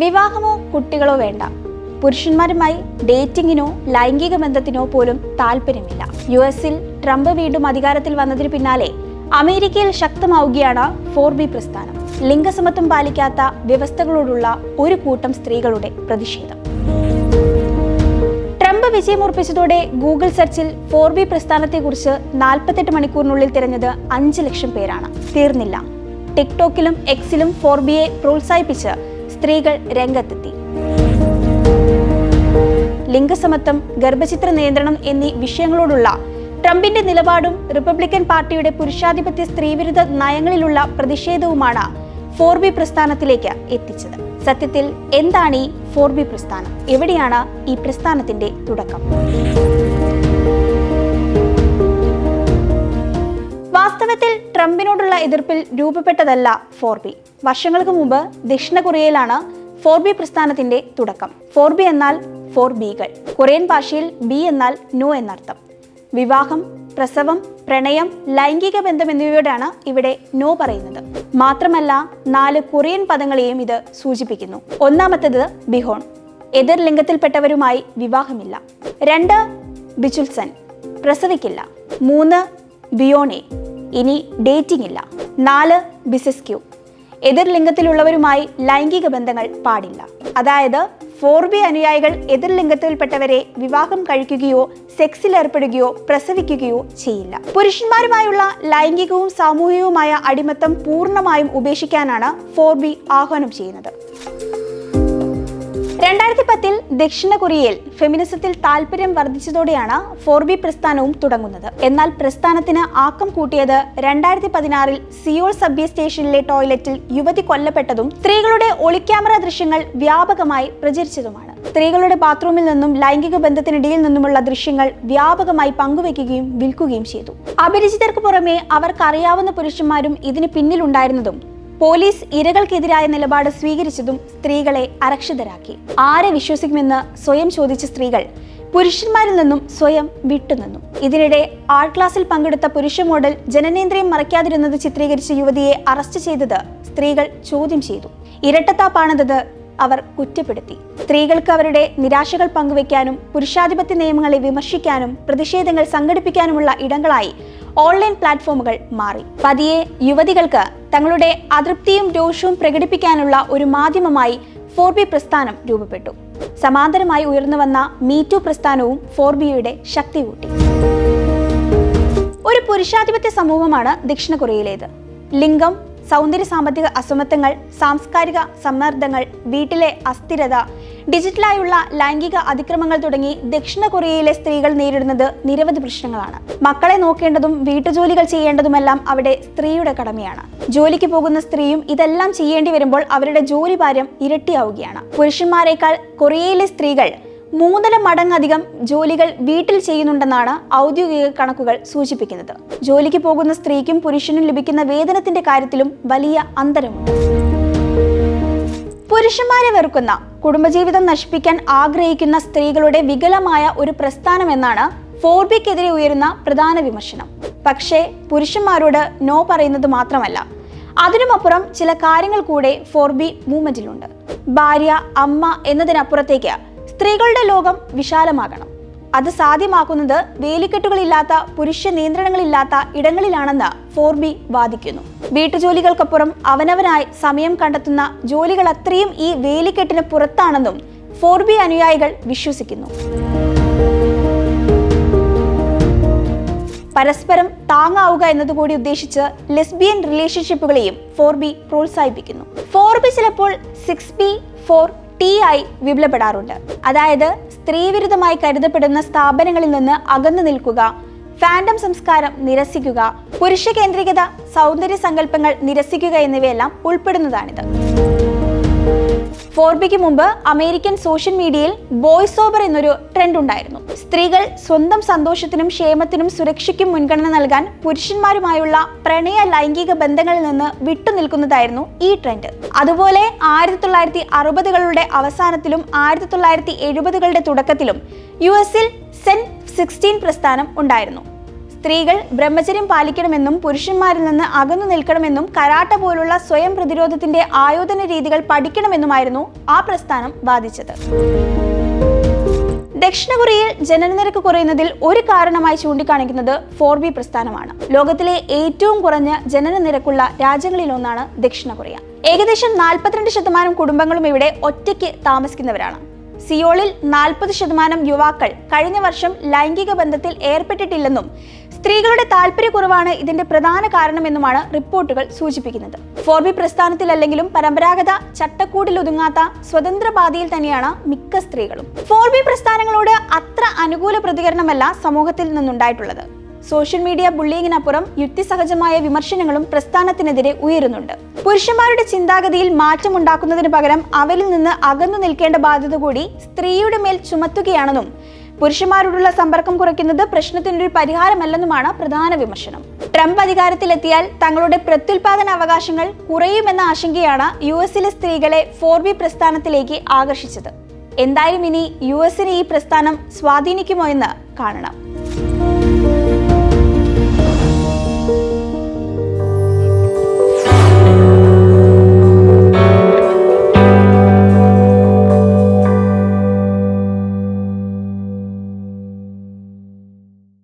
വിവാഹമോ കുട്ടികളോ വേണ്ട. പുരുഷന്മാരുമായി ഡേറ്റിംഗിനോ ലൈംഗിക ബന്ധത്തിനോ പോലും താല്പര്യമില്ല. യു എസിൽ ട്രംപ് വീണ്ടും അധികാരത്തിൽ വന്നതിന് പിന്നാലെ അമേരിക്കയിൽ ശക്തമാവുകയാണ് ഫോർ ബി പ്രസ്ഥാനം. ലിംഗസമത്വം പാലിക്കാത്ത വ്യവസ്ഥകളോടുള്ള ഒരു കൂട്ടം സ്ത്രീകളുടെ പ്രതിഷേധം. ട്രംപ് വിജയമുറപ്പിച്ചതോടെ ഗൂഗിൾ സെർച്ചിൽ ഫോർ ബി പ്രസ്ഥാനത്തെക്കുറിച്ച് നാൽപ്പത്തെട്ട് മണിക്കൂറിനുള്ളിൽ തിരഞ്ഞത് അഞ്ച് ലക്ഷം പേരാണ്. തീർന്നില്ല. ടിക്ടോക്കിലും എക്സിലും ഫോർ ബിയെ പ്രോത്സാഹിപ്പിച്ച് സ്ത്രീകൾ രംഗത്തെത്തി. ലിംഗസമത്വം ഗർഭചിത്ര നിയന്ത്രണം എന്നീ വിഷയങ്ങളോടുള്ള ട്രംപിന്റെ നിലപാടും റിപ്പബ്ലിക്കൻ പാർട്ടിയുടെ പുരുഷാധിപത്യ സ്ത്രീവിരുദ്ധ നയങ്ങളിലുള്ള പ്രതിഷേധവുമാണ് ഫോർ ബി പ്രസ്ഥാനത്തിലേക്ക് എത്തിച്ചത്. സത്യത്തിൽ എന്താണ് ഈ ഫോർ ബി പ്രസ്ഥാനം? എവിടെയാണ് ഈ പ്രസ്ഥാനത്തിന്റെ തുടക്കം? ട്രംപിനോടുള്ള എതിർപ്പിൽ രൂപപ്പെട്ടതല്ല ഫോർ ബി. വർഷങ്ങൾക്ക് മുമ്പ് ദക്ഷിണ കൊറിയയിലാണ് ഫോർ ബി പ്രസ്ഥാനത്തിന്റെ തുടക്കം. ഫോർ ബി എന്നാൽ ഫോർ ബികൾ. കൊറിയൻ ഭാഷയിൽ ബി എന്നാൽ നോ എന്നർത്ഥം. വിവാഹം പ്രസവം പ്രണയം ലൈംഗിക ബന്ധം എന്നിവയോടാണ് ഇവിടെ നോ പറയുന്നത്. മാത്രമല്ല നാല് കൊറിയൻ പദങ്ങളെയും ഇത് സൂചിപ്പിക്കുന്നു. ഒന്നാമത്തേത് ബിഹോൺ. എതിർ ലിംഗത്തിൽപ്പെട്ടവരുമായി വിവാഹമില്ല. രണ്ട് ബിചുൽസൻ. പ്രസവിക്കില്ല. മൂന്ന് ബിയോണെ. ഇനി ഡേറ്റിംഗ് ഇല്ല. നാല് ബിസിനസ് ക്യൂ എതിർ ലിംഗത്തിലുള്ളവരുമായി ലൈംഗിക ബന്ധങ്ങൾ പാടില്ല. അതായത് ഫോർ ബി അനുയായികൾ എതിർ ലിംഗത്തിൽപ്പെട്ടവരെ വിവാഹം കഴിക്കുകയോ സെക്സിൽ ഏർപ്പെടുകയോ പ്രസവിക്കുകയോ ചെയ്യില്ല. പുരുഷന്മാരുമായുള്ള ലൈംഗികവും സാമൂഹികവുമായ അടിമത്തം പൂർണമായും ഉപേക്ഷിക്കാനാണ് ഫോർ ബി ആഹ്വാനം ചെയ്യുന്നത്. രണ്ടായിരത്തി പത്തിൽ ദക്ഷിണ കൊറിയയിൽ ഫെമിനിസത്തിൽ താല്പര്യം വർദ്ധിച്ചതോടെയാണ് ഫോർ ബി പ്രസ്ഥാനവും തുടങ്ങുന്നത്. എന്നാൽ പ്രസ്ഥാനത്തിന് ആക്കം കൂട്ടിയത് രണ്ടായിരത്തി പതിനാറിൽ സിയോൾ സബ്വേ സ്റ്റേഷനിലെ ടോയ്ലറ്റിൽ യുവതി കൊല്ലപ്പെട്ടതും സ്ത്രീകളുടെ ഒളിക്യാമറ ദൃശ്യങ്ങൾ വ്യാപകമായി പ്രചരിച്ചതുമാണ്. സ്ത്രീകളുടെ ബാത്റൂമിൽ നിന്നും ലൈംഗിക ബന്ധത്തിനിടയിൽ നിന്നുമുള്ള ദൃശ്യങ്ങൾ വ്യാപകമായി പങ്കുവെക്കുകയും വിൽക്കുകയും ചെയ്തു. അപരിചിതർക്ക് പുറമെ അവർക്കറിയാവുന്ന പുരുഷന്മാരും ഇതിന് പിന്നിലുണ്ടായിരുന്നതും പോലീസ് ഇരകൾക്കെതിരായ നിലപാട് സ്വീകരിച്ചതും സ്ത്രീകളെ അരക്ഷിതരാക്കി. ആരെ വിശ്വസിക്കുമെന്ന് സ്വയം ചോദിച്ച സ്ത്രീകൾ പുരുഷന്മാരിൽ നിന്നും സ്വയം വിട്ടുനിന്നു. ഇതിനിടെ ആർട്ട് ക്ലാസ്സിൽ പങ്കെടുത്ത പുരുഷ മോഡൽ ജനനേന്ദ്രിയം മറയ്ക്കാതിരുന്നത് ചിത്രീകരിച്ച യുവതിയെ അറസ്റ്റ് ചെയ്തത് സ്ത്രീകൾ ചോദ്യം ചെയ്തു. ഇരട്ടത്താപ്പാണത് അവർ കുറ്റപ്പെടുത്തി. സ്ത്രീകൾക്ക് അവരുടെ നിരാശകൾ പങ്കുവെക്കാനും പുരുഷാധിപത്യ നിയമങ്ങളെ വിമർശിക്കാനും പ്രതിഷേധങ്ങൾ സംഘടിപ്പിക്കാനുമുള്ള ഇടങ്ങളായി ഓൺലൈൻ പ്ലാറ്റ്ഫോമുകൾ മാറി. പതിയെ യുവതികൾക്ക് തങ്ങളുടെ അതൃപ്തിയും രോഷവും പ്രകടിപ്പിക്കാനുള്ള ഒരു മാധ്യമമായി ഫോർ ബി പ്രസ്ഥാനം രൂപപ്പെട്ടു. സമാന്തരമായി ഉയർന്നു വന്ന മീറ്റു പ്രസ്ഥാനവും ഫോർ ബിയുടെ ശക്തി കൂട്ടി. ഒരു പുരുഷാധിപത്യ സമൂഹമാണ് ദക്ഷിണ കൊറിയയിലേത് ലിംഗം സൗന്ദര്യ സാമ്പത്തിക അസമത്വങ്ങൾ സാംസ്കാരിക സമ്മർദ്ദങ്ങൾ വീട്ടിലെ അസ്ഥിരത ഡിജിറ്റലായുള്ള ലൈംഗിക അതിക്രമങ്ങൾ തുടങ്ങി ദക്ഷിണ കൊറിയയിലെ സ്ത്രീകൾ നേരിടുന്നത് നിരവധി പ്രശ്നങ്ങളാണ്. മക്കളെ നോക്കേണ്ടതും വീട്ടുജോലികൾ ചെയ്യേണ്ടതുമെല്ലാം അവിടെ സ്ത്രീയുടെ കടമയാണ്. ജോലിക്ക് പോകുന്ന സ്ത്രീയും ഇതെല്ലാം ചെയ്യേണ്ടി വരുമ്പോൾ അവരുടെ ജോലി ഭാരം ഇരട്ടിയാവുകയാണ്. പുരുഷന്മാരെക്കാൾ കൊറിയയിലെ സ്ത്രീകൾ മൂന്നര മടങ്ങധികം ജോലികൾ വീട്ടിൽ ചെയ്യുന്നുണ്ടെന്നാണ് ഔദ്യോഗിക കണക്കുകൾ സൂചിപ്പിക്കുന്നത്. ജോലിക്ക് പോകുന്ന സ്ത്രീക്കും പുരുഷനും ലഭിക്കുന്ന വേതനത്തിന്റെ കാര്യത്തിലും വലിയ അന്തരമുണ്ട്. പുരുഷന്മാരെ വെറുക്കുന്ന കുടുംബജീവിതം നശിപ്പിക്കാൻ ആഗ്രഹിക്കുന്ന സ്ത്രീകളുടെ വികലമായ ഒരു പ്രസ്ഥാനമെന്നാണ് ഫോർബിക്കെതിരെ ഉയരുന്ന പ്രധാന വിമർശനം. പക്ഷേ പുരുഷന്മാരോട് നോ പറയുന്നത് മാത്രമല്ല. അതിനുമപ്പുറം ചില കാര്യങ്ങൾ കൂടെ ഫോർബി മൂവ്മെന്റിലുണ്ട്. ഭാര്യ അമ്മ എന്നതിനപ്പുറത്തേക്ക് സ്ത്രീകളുടെ ലോകം വിശാലമാകണം. അത് സാധ്യമാക്കുന്നത് വേലിക്കെട്ടുകളില്ലാത്ത പുരുഷ നിയന്ത്രണങ്ങളില്ലാത്ത ഇടങ്ങളിലാണെന്ന് ഫോർ ബി വാദിക്കുന്നു. വീട്ടുജോലികൾക്കപ്പുറം അവനവനായി സമയം കണ്ടെത്തുന്ന ജോലികൾ അത്രയും ഈ വേലിക്കെട്ടിന് പുറത്താണെന്നും ഫോർ ബി അനുയായികൾ വിശ്വസിക്കുന്നു. പരസ്പരം താങ്ങാവുക എന്നതുകൂടി ഉദ്ദേശിച്ച് ലെസ്ബിയൻ റിലേഷൻഷിപ്പുകളെയും ഫോർ ബി പ്രോത്സാഹിപ്പിക്കുന്നു. ഫോർ ബി ചിലപ്പോൾ സിക്സ് ബി ഫോർ ടി ആയി വിപുലപ്പെടാറുണ്ട്. അതായത് സ്ത്രീവിരുദ്ധമായി കരുതപ്പെടുന്ന സ്ഥാപനങ്ങളിൽ നിന്ന് അകന്നു നിൽക്കുക ഫാൻഡം സംസ്കാരം നിരസിക്കുക പുരുഷ കേന്ദ്രീകൃത സൗന്ദര്യ സങ്കല്പങ്ങൾ നിരസിക്കുക എന്നിവയെല്ലാം ഉൾപ്പെടുന്നതാണിത്. ഫോർബിക്ക് മുമ്പ് അമേരിക്കൻ സോഷ്യൽ മീഡിയയിൽ ബോയ്സ് ഓവർ എന്നൊരു ട്രെൻഡ് ഉണ്ടായിരുന്നു. സ്ത്രീകൾ സ്വന്തം സന്തോഷത്തിനും ക്ഷേമത്തിനും സുരക്ഷയ്ക്കും മുൻഗണന നൽകാൻ പുരുഷന്മാരുമായുള്ള പ്രണയ ലൈംഗിക ബന്ധങ്ങളിൽ നിന്ന് വിട്ടുനിൽക്കുന്നതായിരുന്നു ഈ ട്രെൻഡ് അതുപോലെ ആയിരത്തി തൊള്ളായിരത്തി അറുപതുകളുടെ അവസാനത്തിലും ആയിരത്തി തൊള്ളായിരത്തി എഴുപതുകളുടെ തുടക്കത്തിലും യു എസിൽ സെൻ സിക്സ്റ്റീൻ പ്രസ്ഥാനം ഉണ്ടായിരുന്നു. സ്ത്രീകൾ ബ്രഹ്മചര്യം പാലിക്കണമെന്നും പുരുഷന്മാരിൽ നിന്ന് അകന്നു നിൽക്കണമെന്നും കരാട്ട പോലുള്ള സ്വയം പ്രതിരോധത്തിന്റെ ആയോധന രീതികൾ പഠിക്കണമെന്നുമായിരുന്നു ആ പ്രസ്ഥാനം വാദിച്ചത്. ദക്ഷിണ കൊറിയയിൽ ജനനനിരക്ക് കുറയുന്നതിൽ ഒരു കാരണമായി ചൂണ്ടിക്കാണിക്കുന്നത് ഫോർ ബി പ്രസ്ഥാനമാണ്. ലോകത്തിലെ ഏറ്റവും കുറഞ്ഞ ജനനനിരക്കുള്ള രാജ്യങ്ങളിലൊന്നാണ് ദക്ഷിണ കൊറിയ. ഏകദേശം നാൽപ്പത്തിരണ്ട് ശതമാനം കുടുംബങ്ങളും ഇവിടെ ഒറ്റയ്ക്ക് താമസിക്കുന്നവരാണ്. സിയോളിൽ നാൽപ്പത് ശതമാനം യുവാക്കൾ കഴിഞ്ഞ വർഷം ലൈംഗിക ബന്ധത്തിൽ ഏർപ്പെട്ടിട്ടില്ലെന്നും സ്ത്രീകളുടെ താല്പര്യക്കുറവാണ് ഇതിന്റെ പ്രധാന കാരണമെന്നുമാണ് റിപ്പോർട്ടുകൾ സൂചിപ്പിക്കുന്നത്. ഫോർ ബി പ്രസ്ഥാനത്തിലല്ലെങ്കിലും പരമ്പരാഗത ചട്ടക്കൂടിൽ ഒതുങ്ങാത്ത സ്വതന്ത്ര പാതയിൽ തന്നെയാണ് മിക്ക സ്ത്രീകളും. ഫോർ ബി പ്രസ്ഥാനങ്ങളോട് അത്ര അനുകൂല പ്രതികരണമല്ല സമൂഹത്തിൽ നിന്നുണ്ടായിട്ടുള്ളത്. സോഷ്യൽ മീഡിയ ബുള്ളിങ്ങിനപ്പുറം യുക്തിസഹജമായ വിമർശനങ്ങളും പ്രസ്ഥാനത്തിനെതിരെ ഉയരുന്നുണ്ട്. പുരുഷന്മാരുടെ ചിന്താഗതിയിൽ മാറ്റമുണ്ടാക്കുന്നതിന് പകരം അവരിൽ നിന്ന് അകന്നു നിൽക്കേണ്ട ബാധ്യത കൂടി സ്ത്രീയുടെ മേൽ ചുമത്തുകയാണെന്നും പുരുഷന്മാരോടുള്ള സമ്പർക്കം കുറയ്ക്കുന്നത് പ്രശ്നത്തിനൊരു പരിഹാരമല്ലെന്നുമാണ് പ്രധാന വിമർശനം. ട്രംപ് അധികാരത്തിലെത്തിയാൽ തങ്ങളുടെ പ്രത്യുൽപാദന അവകാശങ്ങൾ കുറയുമെന്ന ആശങ്കയാണ് യു എസിലെ സ്ത്രീകളെ ഫോർ ബി പ്രസ്ഥാനത്തിലേക്ക് ആകർഷിച്ചത്. എന്തായാലും ഇനി യു എസിനെ ഈ പ്രസ്ഥാനം സ്വാധീനിക്കുമോ എന്ന് കാണണം.